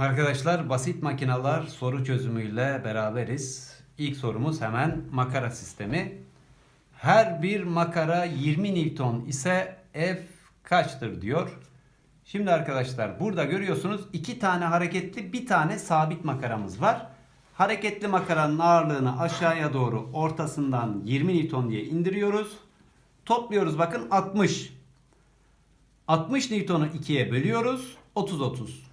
Arkadaşlar basit makineler soru çözümüyle beraberiz. İlk sorumuz hemen makara sistemi. Her bir makara 20 Newton ise F kaçtır diyor. Şimdi arkadaşlar burada görüyorsunuz iki tane hareketli bir tane sabit makaramız var. Hareketli makaranın ağırlığını aşağıya doğru ortasından 20 Newton diye indiriyoruz. Topluyoruz bakın 60. 60 Newton'u 2'ye bölüyoruz. 30 30.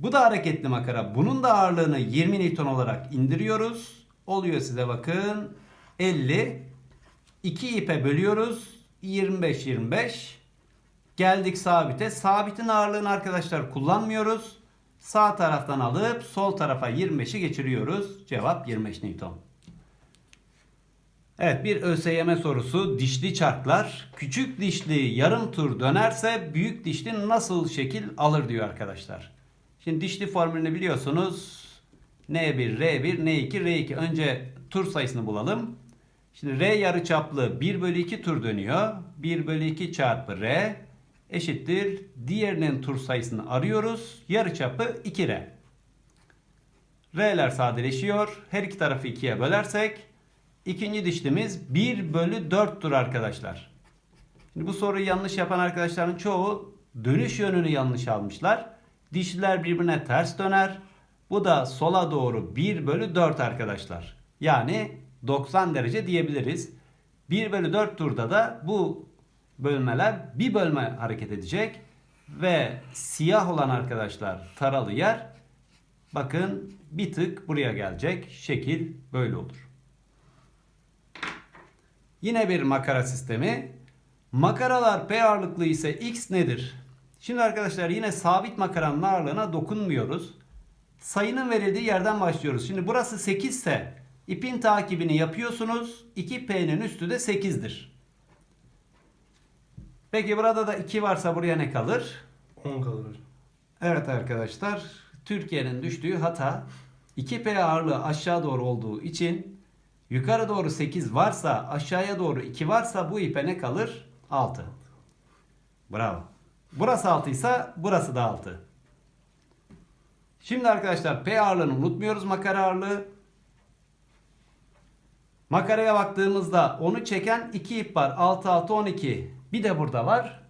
Bu da hareketli makara. Bunun da ağırlığını 20 Newton olarak indiriyoruz. Oluyor size bakın 50. 2 ipe bölüyoruz. 25 25. Geldik sabite. Sabitin ağırlığını arkadaşlar kullanmıyoruz. Sağ taraftan alıp sol tarafa 25'i geçiriyoruz. Cevap 25 Newton. Evet bir ÖSYM sorusu dişli çarklar küçük dişli yarım tur dönerse büyük dişli nasıl şekil alır diyor arkadaşlar. Şimdi dişli formülünü biliyorsunuz. N1, R1, N2, R2. Önce tur sayısını bulalım. Şimdi R yarıçaplı 1 bölü 2 tur dönüyor. 1 bölü 2 çarpı R eşittir. Diğerinin tur sayısını arıyoruz. Yarıçapı 2R. R'ler sadeleşiyor. Her iki tarafı 2'ye bölersek ikinci dişlimiz 1 bölü 4'tür arkadaşlar. Şimdi bu soruyu yanlış yapan arkadaşların çoğu dönüş yönünü yanlış almışlar. Dişliler birbirine ters döner. Bu da sola doğru 1 bölü 4 arkadaşlar. Yani 90 derece diyebiliriz. 1 bölü 4 turda da bu bölmeler bir bölme hareket edecek. Ve siyah olan arkadaşlar taralı yer bakın bir tık buraya gelecek. Şekil böyle olur. Yine bir makara sistemi. Makaralar P ağırlıklı ise X nedir? Şimdi arkadaşlar yine sabit makaranın ağırlığına dokunmuyoruz. Sayının verildiği yerden başlıyoruz. Şimdi burası 8 ise ipin takibini yapıyorsunuz. 2P'nin üstü de 8'dir. Peki burada da 2 varsa buraya ne kalır? 10 kalır. Evet arkadaşlar Türkiye'nin düştüğü hata 2P ağırlığı aşağı doğru olduğu için yukarı doğru 8 varsa aşağıya doğru 2 varsa bu ipe ne kalır? 6. Bravo. Burası 6 ise burası da 6. Şimdi arkadaşlar P ağırlığını unutmuyoruz makara ağırlığı. Makaraya baktığımızda onu çeken 2 ip var. 6 6 12. Bir de burada var.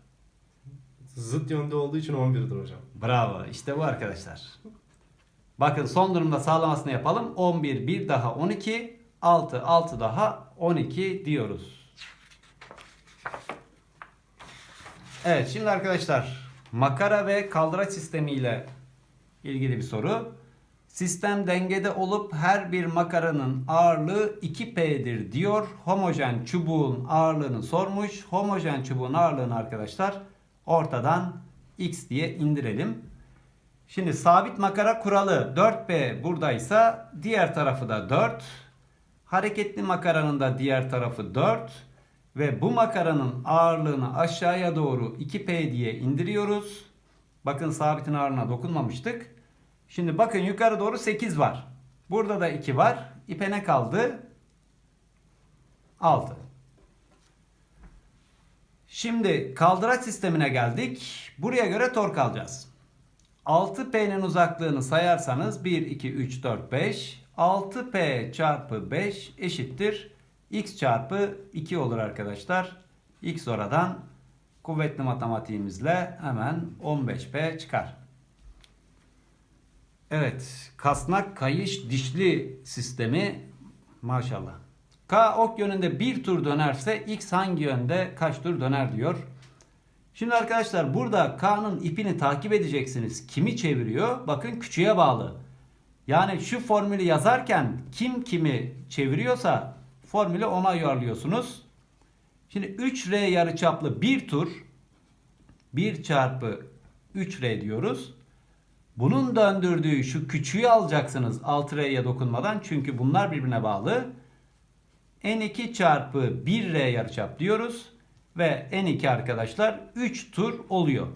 Zıt yönde olduğu için 11'dir hocam. Bravo. İşte bu arkadaşlar. Bakın son durumda sağlamasını yapalım. 11 bir daha 12 6 6 daha 12 diyoruz. Evet şimdi arkadaşlar makara ve kaldıraç sistemi ile ilgili bir soru. Sistem dengede olup her bir makaranın ağırlığı 2P'dir diyor. Homojen çubuğun ağırlığını sormuş. Homojen çubuğun ağırlığını arkadaşlar ortadan X diye indirelim. Şimdi sabit makara kuralı 4P buradaysa diğer tarafı da 4. Hareketli makaranın da diğer tarafı 4. Ve bu makaranın ağırlığını aşağıya doğru 2P diye indiriyoruz. Bakın sabitin ağırlığına dokunmamıştık. Şimdi bakın yukarı doğru 8 var. Burada da 2 var. İpe ne kaldı? 6. Şimdi kaldıraç sistemine geldik. Buraya göre tork alacağız. 6P'nin uzaklığını sayarsanız 1, 2, 3, 4, 5. 6P çarpı 5 eşittir. X çarpı 2 olur arkadaşlar. X oradan kuvvetli matematiğimizle hemen 15P çıkar. Evet. Kasnak kayış dişli sistemi maşallah. K ok yönünde bir tur dönerse X hangi yönde kaç tur döner diyor. Şimdi arkadaşlar burada K'nın ipini takip edeceksiniz. Kimi çeviriyor? Bakın küçüğe bağlı. Yani şu formülü yazarken kim kimi çeviriyorsa formülü ona ayarlıyorsunuz. Şimdi 3R yarıçaplı bir tur 1 çarpı 3R diyoruz. Bunun döndürdüğü şu küçüğü alacaksınız 6R'ye dokunmadan. Çünkü bunlar birbirine bağlı. N2 çarpı 1R yarıçap diyoruz. Ve N2 arkadaşlar 3 tur oluyor.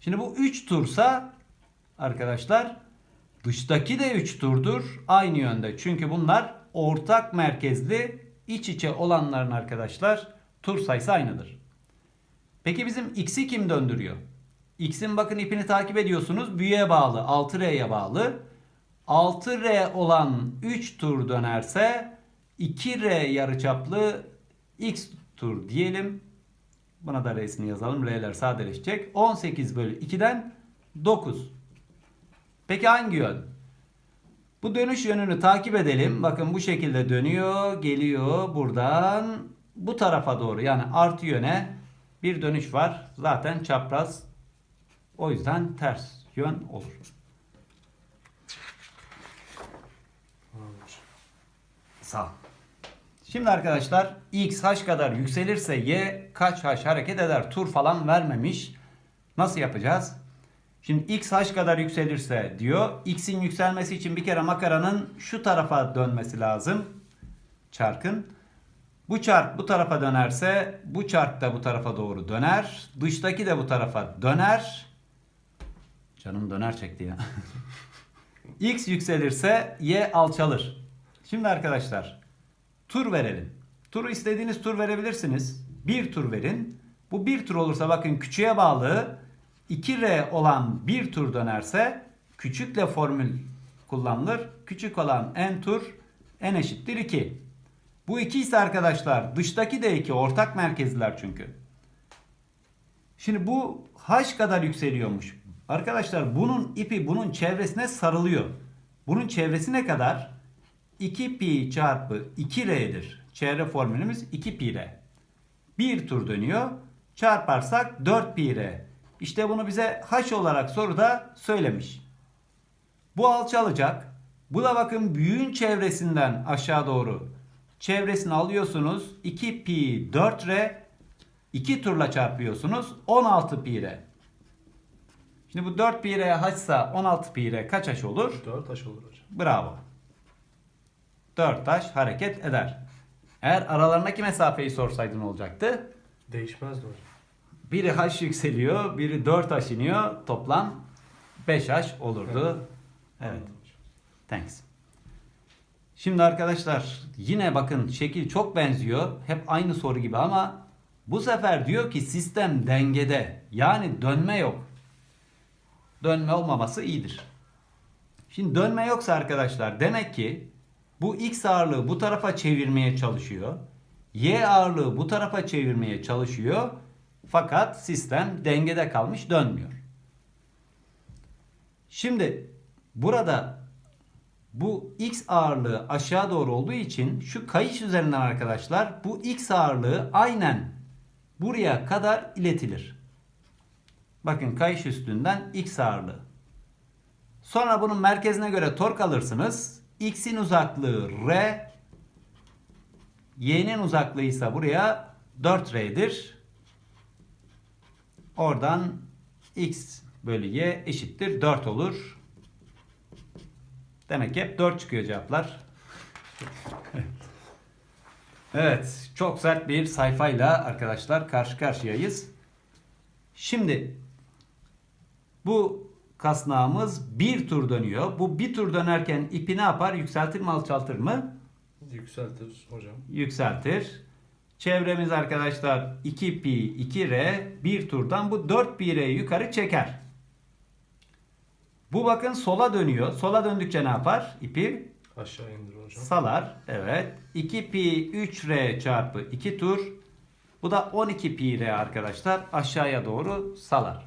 Şimdi bu 3 tursa arkadaşlar dıştaki de 3 turdur. Aynı yönde. Çünkü bunlar ortak merkezli iç içe olanların arkadaşlar tur sayısı aynıdır. Peki bizim x'i kim döndürüyor? X'in bakın ipini takip ediyorsunuz. Büyüye bağlı. 6R'ye bağlı. 6R olan 3 tur dönerse 2R yarıçaplı X tur diyelim. Buna da R'sini yazalım. R'ler sadeleşecek. 18 bölü 2'den 9. Peki hangi yön? Bu dönüş yönünü takip edelim. Bakın bu şekilde dönüyor, geliyor buradan bu tarafa doğru yani artı yöne bir dönüş var. Zaten çapraz. O yüzden ters yön olur. Sağ ol. Şimdi arkadaşlar x h kadar yükselirse y kaç h hareket eder? Tur falan vermemiş. Nasıl yapacağız? Şimdi x h kadar yükselirse diyor. X'in yükselmesi için bir kere makaranın şu tarafa dönmesi lazım. Çarkın. Bu çark bu tarafa dönerse bu çark da bu tarafa doğru döner. Dıştaki de bu tarafa döner. Canım döner çekti ya. X yükselirse Y alçalır. Şimdi arkadaşlar tur verelim. Turu istediğiniz tur verebilirsiniz. Bir tur verin. Bu bir tur olursa bakın küçüğe bağlı 2R olan bir tur dönerse küçükle formül kullanılır. Küçük olan n tur n eşittir 2. Bu 2 ise arkadaşlar dıştaki de 2 ortak merkezliler çünkü. Şimdi bu h kadar yükseliyormuş. Arkadaşlar bunun ipi bunun çevresine sarılıyor. Bunun çevresi ne kadar? 2 pi çarpı 2r'dir. Çevre formülümüz 2 pi r. Bir tur dönüyor. Çarparsak 4 pi r. İşte bunu bize h olarak soruda söylemiş. Bu alçalacak. Bu da bakın büyüğün çevresinden aşağı doğru. Çevresini alıyorsunuz. 2 pi 4 r. 2 turla çarpıyorsunuz. 16 pi r. Şimdi bu 4 pi r h'sa 16 pi r kaç h olur? 4 taş olur hocam. Bravo. 4 taş hareket eder. Eğer aralarındaki mesafeyi sorsaydın olacaktı. Değişmezdi hocam. Biri h yükseliyor, biri 4 h iniyor. Toplam 5 h olurdu. Evet. Thanks. Şimdi arkadaşlar yine bakın şekil çok benziyor. Hep aynı soru gibi ama bu sefer diyor ki sistem dengede. Yani dönme yok. Dönme olmaması iyidir. Şimdi dönme yoksa arkadaşlar demek ki bu x ağırlığı bu tarafa çevirmeye çalışıyor. Y ağırlığı bu tarafa çevirmeye çalışıyor. Fakat sistem dengede kalmış dönmüyor. Şimdi burada bu x ağırlığı aşağı doğru olduğu için şu kayış üzerinden arkadaşlar bu x ağırlığı aynen buraya kadar iletilir. Bakın kayış üstünden x ağırlığı. Sonra bunun merkezine göre tork alırsınız. X'in uzaklığı r, y'nin uzaklığı ise buraya 4r'dir. Oradan x bölü y eşittir 4 olur. Demek ki hep 4 çıkıyor cevaplar. evet, çok sert bir sayfayla arkadaşlar karşı karşıyayız. Şimdi bu kasnağımız bir tur dönüyor. Bu bir tur dönerken ipi ne yapar? Yükseltir mi alçaltır mı? Yükseltir hocam. Yükseltir. Çevremiz arkadaşlar 2 pi 2r bir turdan bu 4 pi r yukarı çeker. Bu bakın sola dönüyor. Sola döndükçe ne yapar? İpi Aşağı indir hocam. salar. Evet. 2 pi 3r çarpı 2 tur. Bu da 12 pi r arkadaşlar. Aşağıya doğru salar.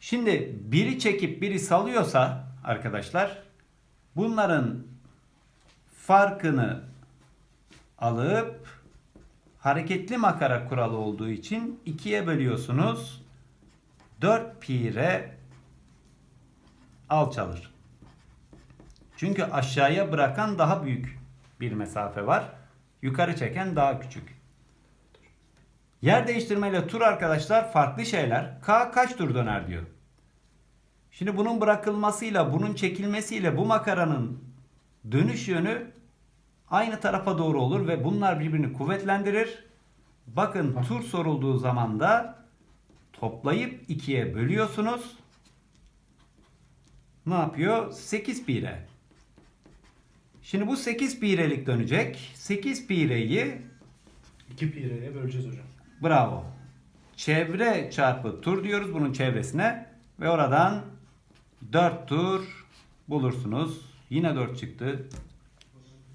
Şimdi biri çekip biri salıyorsa arkadaşlar bunların farkını alıp hareketli makara kuralı olduğu için ikiye bölüyorsunuz. 4 pi r alçalır. Çünkü aşağıya bırakan daha büyük bir mesafe var. Yukarı çeken daha küçük. Yer değiştirmeyle tur arkadaşlar farklı şeyler. K kaç tur döner diyor. Şimdi bunun bırakılmasıyla bunun çekilmesiyle bu makaranın dönüş yönü aynı tarafa doğru olur ve bunlar birbirini kuvvetlendirir. Bakın tur sorulduğu zaman da toplayıp ikiye bölüyorsunuz. Ne yapıyor? 8 pi r. Şimdi bu 8 pi r'lik dönecek. 8 pi r'yi 2 pi r'ye böleceğiz hocam. bravo. çevre çarpı tur diyoruz bunun çevresine. Ve oradan 4 tur bulursunuz. Yine 4 çıktı.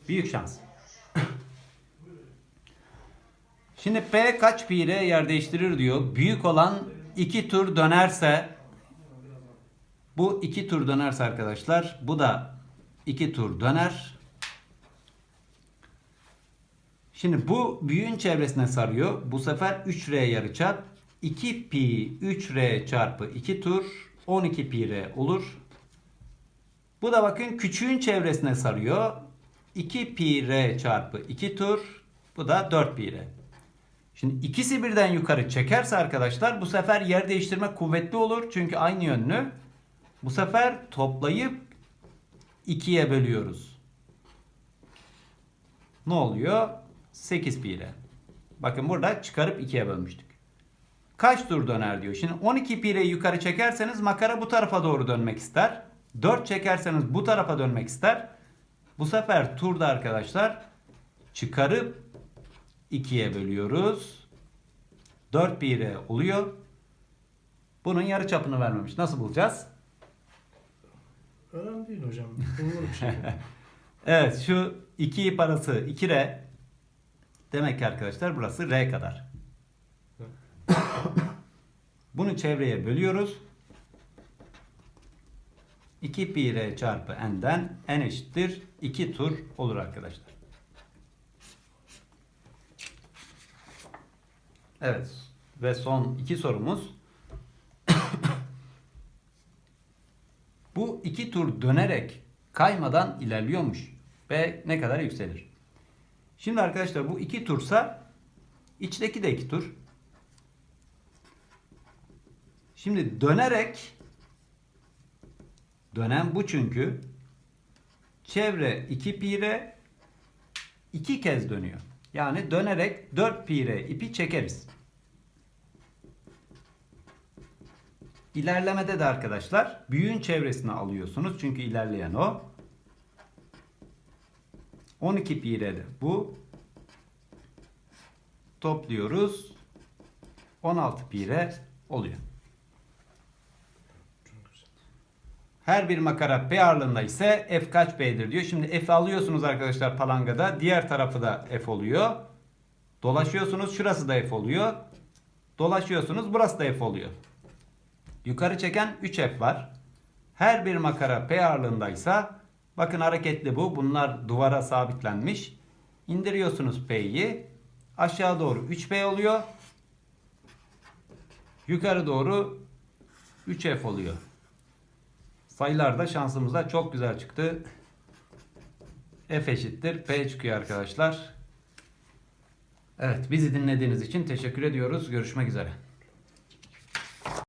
Büyük şans. Şimdi P kaç pi ile yer değiştirir diyor. Büyük olan 2 tur dönerse bu 2 tur dönerse arkadaşlar bu da 2 tur döner. Şimdi bu büyüğün çevresine sarıyor. Bu sefer 3R yarıçap 2 pi 3R çarpı 2 tur 12 pi R olur. Bu da bakın küçüğün çevresine sarıyor. 2 pi R çarpı 2 tur. Bu da 4 pi R. Şimdi ikisi birden yukarı çekerse arkadaşlar bu sefer yer değiştirme kuvvetli olur. Çünkü aynı yönlü. Bu sefer toplayıp 2'ye bölüyoruz. Ne oluyor? 8 pi ile. Bakın burada çıkarıp 2'ye bölmüştük. Kaç tur döner diyor. Şimdi 12 pi ile yukarı çekerseniz makara bu tarafa doğru dönmek ister. 4 çekerseniz bu tarafa dönmek ister. Bu sefer turda arkadaşlar çıkarıp 2'ye bölüyoruz. 4 pi ile oluyor. Bunun yarı çapını vermemiş. Nasıl bulacağız? Önemli değil hocam. Bulunur bir şey. Evet şu 2 parası 2R. Demek ki arkadaşlar burası R kadar. Bunu çevreye bölüyoruz. 2 pi R çarpı n'den n eşittir 2 tur olur arkadaşlar. Evet ve son iki sorumuz. Bu iki tur dönerek kaymadan ilerliyormuş ve ne kadar yükselir? Şimdi arkadaşlar bu iki tursa içteki de iki tur. Şimdi dönerek dönen bu çünkü çevre 2 pi r iki kez dönüyor. Yani dönerek 4 pi r ipi çekeriz. İlerlemede de arkadaşlar büyüğün çevresini alıyorsunuz. Çünkü ilerleyen o. 12 pi r de bu. Topluyoruz. 16 pi r oluyor. Çok güzel. Her bir makara P ağırlığında ise F kaç P'dir diyor. Şimdi F alıyorsunuz arkadaşlar palangada. Diğer tarafı da F oluyor. Dolaşıyorsunuz. Şurası da F oluyor. Dolaşıyorsunuz. Burası da F oluyor. Yukarı çeken 3F var. Her bir makara P ağırlığındaysa bakın hareketli bu. Bunlar duvara sabitlenmiş. İndiriyorsunuz P'yi. Aşağı doğru 3P oluyor. Yukarı doğru 3F oluyor. Sayılar da şansımızda çok güzel çıktı. F eşittir P çıkıyor arkadaşlar. Evet bizi dinlediğiniz için teşekkür ediyoruz. Görüşmek üzere.